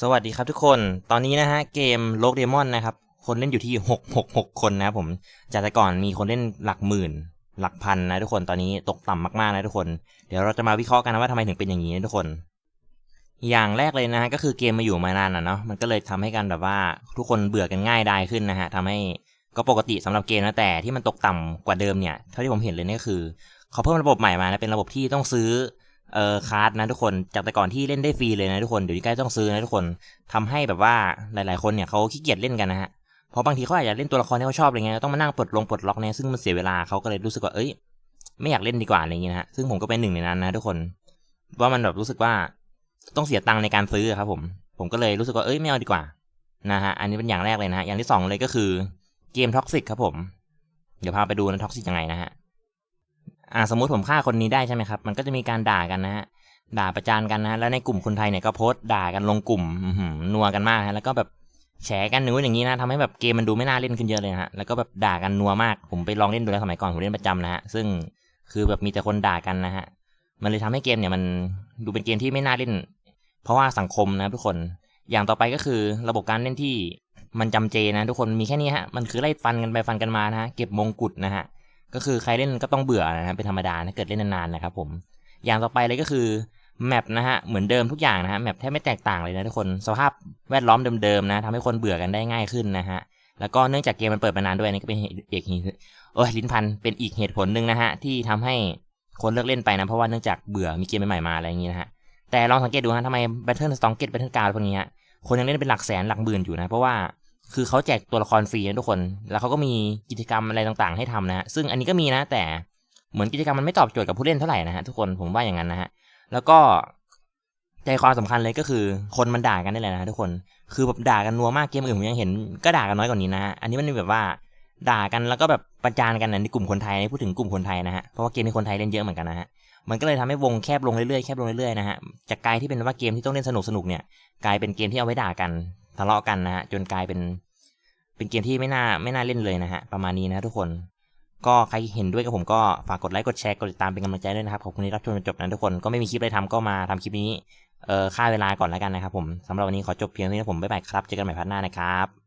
สวัสดีครับทุกคน ตอนนี้นะฮะเกมโลกเดมอนนะครับ คนเล่นอยู่ที่หกหกหกคนนะครับผมจากแต่ก่อนมีคนเล่นหลักหมื่น หลักพันนะทุกคน ตอนนี้ตกต่ำมากๆนะทุกคน เดี๋ยวเราจะมาวิเคราะห์กันนะว่าทำไมถึงเป็นอย่างนี้นะทุกคน อย่างแรกเลยนะฮะก็คือเกมมาอยู่มานานอะเนาะ มันก็เลยทำให้กันแบบว่าทุกคนเบื่อกันง่ายได้ขึ้นนะฮะทำให้ก็ปกติสำหรับเกมนะแต่ที่มันตกต่ำกว่าเดิมเนี่ย เท่าที่ผมเห็นเลยนี่ก็คือเขาเพิ่มระบบใหม่มานะเป็นระบบที่ต้องซื้อ เอ่อคาร์ดนะทุกคนจากแต่ก่อนที่เล่นได้ฟรีเลยนะทุกคนเดี๋ยวนี้ใกล้ต้องซื้อนะทุกคนทำให้แบบว่าหลาย ๆ คนเนี่ยเขาขี้เกียจเล่นกันนะฮะเพราะบางทีเขาอาจจะเล่นตัวละครที่เขาชอบอะไรเงี้ยต้องมานั่งปลดลงปลดล็อกเนี่ยซึ่งมันเสียเวลาเขาก็เลยรู้สึกว่าเอ้ย ไม่อยากเล่นดีกว่าอะไรอย่างเงี้ยนะฮะซึ่งผมก็เป็นหนึ่งในนั้นนะทุกคนว่ามันแบบรู้สึกว่าต้องเสียตังค์ในการซื้อครับผมผมก็เลยรู้สึกว่าเอ้ยไม่เอาดีกว่านะฮะอันนี้เป็นอย่างแรกเลยนะฮะอย่างที่สองเลยก็คือเกมท็อกซิกครับผมเดี๋ยวพาไปดูนะท็อกซิกยังไงนะฮะ อ่าสมมติผมฆ่าคนนี้ได้ใช่ไหมครับ มันก็จะมีการด่ากันนะฮะด่าประจานกันนะแล้วในกลุ่มคนไทยเนี่ยก็โพสต์ด่ากันลงกลุ่มหือนัวกันมากฮะแล้วก็แบบแฉกันนู้นอย่างนี้นะทำให้แบบเกมมันดูไม่น่าเล่นขึ้นเยอะเลยนะฮะแล้วก็แบบด่ากันนัวมากผมไปลองเล่นดูแล้วสมัยก่อนผมเล่นประจำนะฮะซึ่งคือแบบมีแต่คนด่ากันนะฮะมันเลยทำให้เกมเนี่ยมันดูเป็นเกมที่ไม่น่าเล่น เพราะว่าสังคมนะทุกคนอย่างต่อไปก็คือระบบการเล่นที่มันจำเจนะ ทุกคนมีแค่นี้ฮะมันคือไล่ฟันกันไปฟันกันมานะฮะเก็บมงกุฎนะฮะ ก็คือใครเล่นก็ต้องเบื่อนะฮะเป็นธรรมดาถ้าเกิดเล่นนานๆนะครับผมอย่างต่อไปเลยก็คือแมปนะฮะเหมือนเดิมทุกอย่างนะฮะแมปแทบไม่แตกต่างเลยนะทุกคนสภาพแวดล้อมเดิมๆนะทำให้คนเบื่อกันได้ง่ายขึ้นนะฮะแล้วก็เนื่องจากเกมมันเปิดมานานด้วยนี่ก็เป็นเอกโอ้ยลิ้นพันเป็นอีกเหตุผลหนึ่งนะฮะที่ทำให้คนเลิกเล่นไปนะเพราะว่าเนื่องจากเบื่อมีเกมใหม่ๆมาอะไรอย่างงี้นะฮะแต่ลองสังเกตดูฮะทำไม Battle s t o n g e t Battle Card พวกนี้ฮะคนยังเล่นเป็นหลักแสนหลักหมื่นอยู่นะเพราะว่า คือเขาแจกตัวละครฟรีนะทุกคน แล้วเขาก็มีกิจกรรมอะไรต่างๆ ให้ทำนะฮะ ซึ่งอันนี้ก็มีนะ แต่เหมือนกิจกรรมมันไม่ตอบโจทย์กับผู้เล่นเท่าไหร่นะฮะทุกคน ผมว่าอย่างนั้นนะฮะ แล้วก็ใจความสำคัญเลยก็คือคนมันด่ากันนี่แหละนะทุกคน คือแบบด่ากันนัวมากเกมอื่นผมยังเห็นก็ด่ากันน้อยกว่านี้นะ อันนี้มันแบบว่าด่ากันแล้วก็แบบประจานกันในกลุ่มคนไทยพูดถึงกลุ่มคนไทยนะฮะ เพราะว่าเกมนี้คนไทยเล่นเยอะเหมือนกันนะฮะ มันก็เลยทำให้วงแคบลงเรื่อยๆแคบลงเรื่อยๆนะฮะ จากกลายที่เป็นว่าเกมที่ต้องเล่นสนุกสนุกเนี่ย กลายเป็นเกมที่เอาไว้ด่ากัน ทะเลาะกันนะฮะจนกลายเป็น เป็นเกมที่ไม่น่าไม่น่าเล่นเลยนะฮะประมาณนี้นะทุกคน ก็ใครเห็นด้วยกับผมก็ฝากกดไลค์กดแชร์กดติดตามเป็นกำลังใจด้วยนะครับขอบคุณที่รับชมจนจบนะทุกคนก็ไม่มีคลิปอะไรทำก็มาทำคลิปนี้เอ่อค่าเวลาก่อนแล้วกันนะครับผมสำหรับวันนี้ขอจบเพียงเท่านี้นะผมบ๊ายบายครับเจอกันใหม่พัฒหน้านะครับ